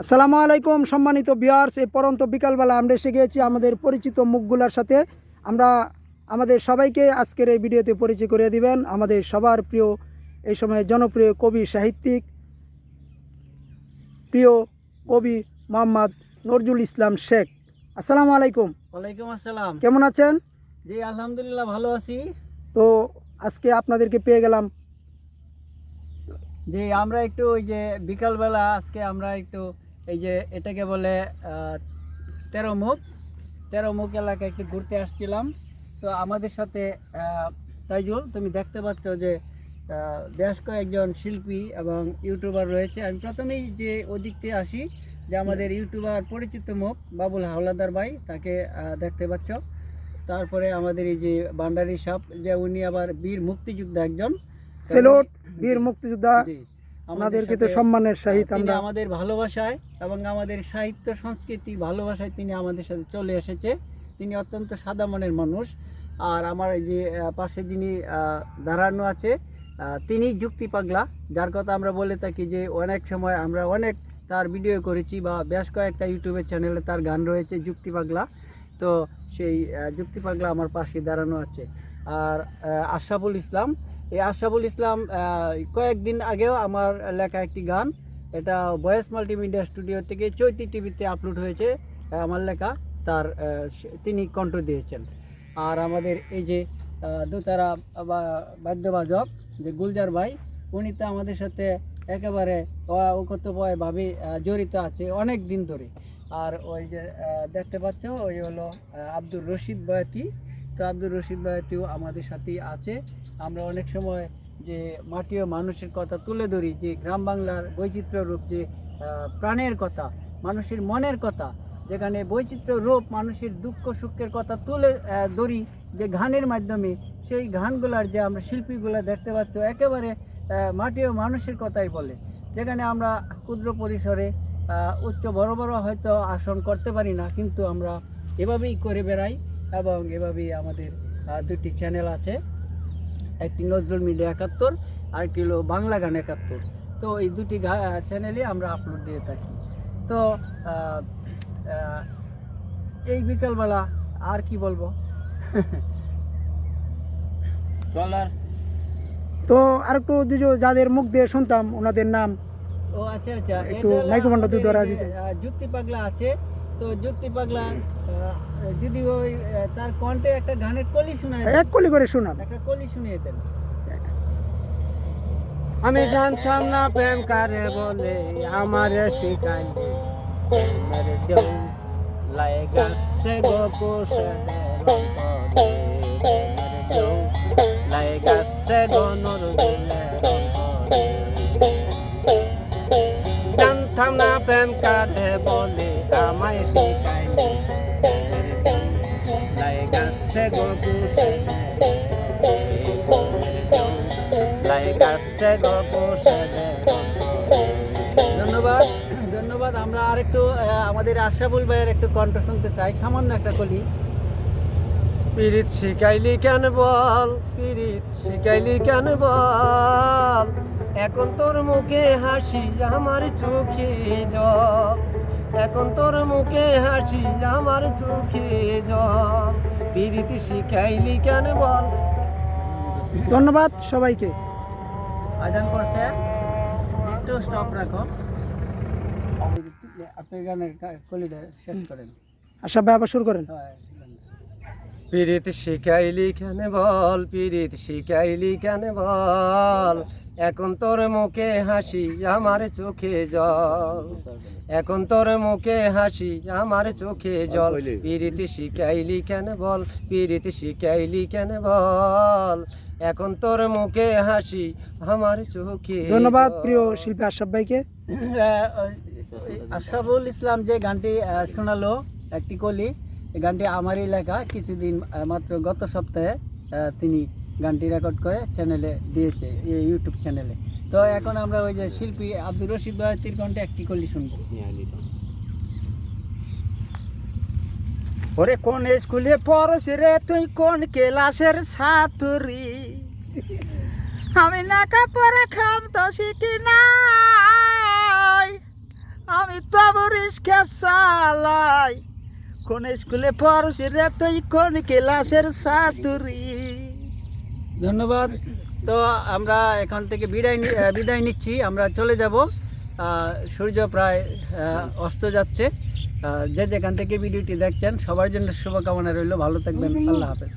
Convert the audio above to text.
আসসালামু আলাইকুম সম্মানিত বিয়ার্স এই পরন্ত বিকালবেলা আমরা এসে গিয়েছি আমাদের পরিচিত মুখগুলার সাথে। আমরা আমাদের সবাইকে আজকের এই ভিডিওতে পরিচয় করে দিবেন আমাদের সবার প্রিয় এই সময় জনপ্রিয় কবি সাহিত্যিক প্রিয় কবি মোহাম্মদ নজরুল ইসলাম শেখ। আসসালামু আলাইকুম। ওয়ালাইকুম আসসালাম। কেমন আছেন? জি আলহামদুলিল্লাহ ভালো আছি। তো আজকে আপনাদেরকে পেয়ে গেলাম যে আমরা একটু ওই যে বিকালবেলা, আজকে আমরা একটু এই যে এটাকে বলে তেরো মুখ। তেরো মুখ এলাকায় একটু ঘুরতে আসছিলাম। তো আমাদের সাথে তাইজুল, তুমি দেখতে পাচ্ছ যে বেশ কয়েকজন শিল্পী এবং ইউটিউবার রয়েছে। আমি প্রথমেই যে ওদিক থেকে আসি, যে আমাদের ইউটিউবার পরিচিত মুখ, বাবুল হাওলাদার ভাই, তাকে দেখতে পাচ্ছ। তারপরে আমাদের এই যে বান্ডারি সাপ, যে উনি আবার বীর মুক্তিযোদ্ধা একজন। সেলোট বীর মুক্তিযোদ্ধা আমাদেরকে তো সম্মানের সহিত আমরা আমাদের ভালোবাসায় এবং আমাদের সাহিত্য সংস্কৃতি ভালোবাসায় তিনি আমাদের সাথে চলে এসেছে। তিনি অত্যন্ত সাদা মনের মানুষ। আর আমার এই যে পাশে যিনি দাঁড়ানো আছে তিনি যুক্তি পাগলা। যার কথা আমরা বলে থাকি যে অনেক সময় আমরা অনেক তার ভিডিও করেছি বা বেশ কয়েকটা ইউটিউবের চ্যানেলে তার গান রয়েছে যুক্তি পাগলা। তো সেই যুক্তি পাগলা আমার পাশে দাঁড়ানো আছে। আর আশরাফুল ইসলাম এই আশরাফুল ইসলাম কয়েকদিন আগেও আমার লেখা একটি গান, এটা ভয়েস মাল্টিমিডিয়া স্টুডিও থেকে চৈতি টিভিতে আপলোড হয়েছে আমার লেখা, তার তিনি কণ্ঠ দিয়েছেন। আর আমাদের এই যে দোতারা বা বাদ্যবাদক যে গুলজার ভাই, উনি তো আমাদের সাথে একেবারে ভাবে জড়িত আছে অনেক দিন ধরে। আর ওই যে দেখতে পাচ্ছ, ওই হলো আব্দুর রশিদ বয়াতি। তো আব্দুর রশিদ বয়াতিও আমাদের সাথেই আছে। আমরা অনেক সময় যে মাটি ও মানুষের কথা তুলে ধরি, যে গ্রাম বাংলার বৈচিত্র্য রূপ, যে প্রাণের কথা, মানুষের মনের কথা, যেখানে বৈচিত্র্য রূপ মানুষের দুঃখ সুখের কথা তুলে ধরি, যে গানের মাধ্যমে, সেই গানগুলার যে আমরা শিল্পীগুলো দেখতে পাচ্ছ, একেবারে মাটি ও মানুষের কথাই বলে। যেখানে আমরা ক্ষুদ্র পরিসরে উচ্চ বড় বড় হয়তো আসন করতে পারি না, কিন্তু আমরা এভাবেই করে বেড়াই এবং এভাবেই আমাদের দুটি চ্যানেল আছে। একটি নজরুল মিডিয়া একাত্তর আর একটি হলো বাংলা গান একাত্তর। তো এই দুটি চ্যানেলে আমরা আপলোড দিয়ে থাকি। তো এই বিকালবেলা আর কি বলব? তো আর একটু যে যাদের মুখ দিয়ে শুনতাম ওনাদের নাম ও আচ্ছা আচ্ছা। একটু মাইক্রোফোনটা তুই ধরা দিতে। যুক্তি পাগলা আছে। তো যুক্তি পাগলা যদি ওই তার কণ্ঠে একটা গানের কলি শোনায় এক কলি করে শোনাম একটা কলি শুনিয়ে দেন। আমি জানতাম না প্রেম কারে বলে আমার নরজুলের অন্তরে। জানতাম না প্রেম কারে বলে আমায় শিখাই লাইগাছে গো কোষেদের লাইগাছে গো কোষেদের অন্তরে। ধন্যবাদ ধন্যবাদ। আমরা আরেকটু আহ, আমাদের আশরাফুল ভাইয়ের একটু কণ্ঠ শুনতে চাই। সামান্য একটা কলি। পিরিত শিখাইলি কেন বল? পিরিত শিখাইলি কেন বল? এখন তোর মুখে হাসি আমার চোখে জল। এখন তোর মুখে হাসি আমার চোখে জল। প্রীতি শিখাইলি কেন বল? ধন্যবাদ সবাইকে। আজান করছে। একটু স্টপ রাখো। আপনি গানের কলিটা শেষ করেন। আশা ব্যাপার শুরু করেন। হয়। পিরিত শিখাইলি কেন বল পিরিত শিখাইলি কেন বল এখন তোর মুখে হাসি আমার চোখে জল। এখন তোর মুখে হাসি আমার চোখে জল। পিরিত শিখাইলি কেন বল পিরিত শিখাইলি কেন বল এখন তোর মুখে হাসি আমার চোখে ধন্যবাদ প্রিয় শিল্পী আশরাফ ভাইকে। আশরাফুল ইসলাম যে গানটি শোনালো একটি কলি এই গানটি আমারই লেখা কিছুদিন মাত্র গত সপ্তাহে তিনি গানটি রেকর্ড করে চ্যানেলে দিয়েছে ইউটিউব চ্যানেলে তো এখন আমরা ওই যে শিল্পী আব্দুর রশিদ বয়াতির কণ্ঠে একটি কলি শুনব। ওরে কোন স্কুলে পড়স রে তুই? কোন ক্লাসের ছাত্রী? আমি নাকা পড়া খাম তো শিখি নাই। আমি তো রিস্কা চালাই। কোন স্কুলে পড়ছি রে তুই কোন ক্লাসের সাতুরি ধন্যবাদ। তো আমরা এখান থেকে বিদায় বিদায় নিচ্ছি। আমরা চলে যাব। আহ, সূর্য প্রায় অস্ত যাচ্ছে। যে যেখান থেকে ভিডিওটি দেখছেন সবার জন্য শুভকামনা রইল। ভালো থাকবেন। আল্লাহ হাফেজ।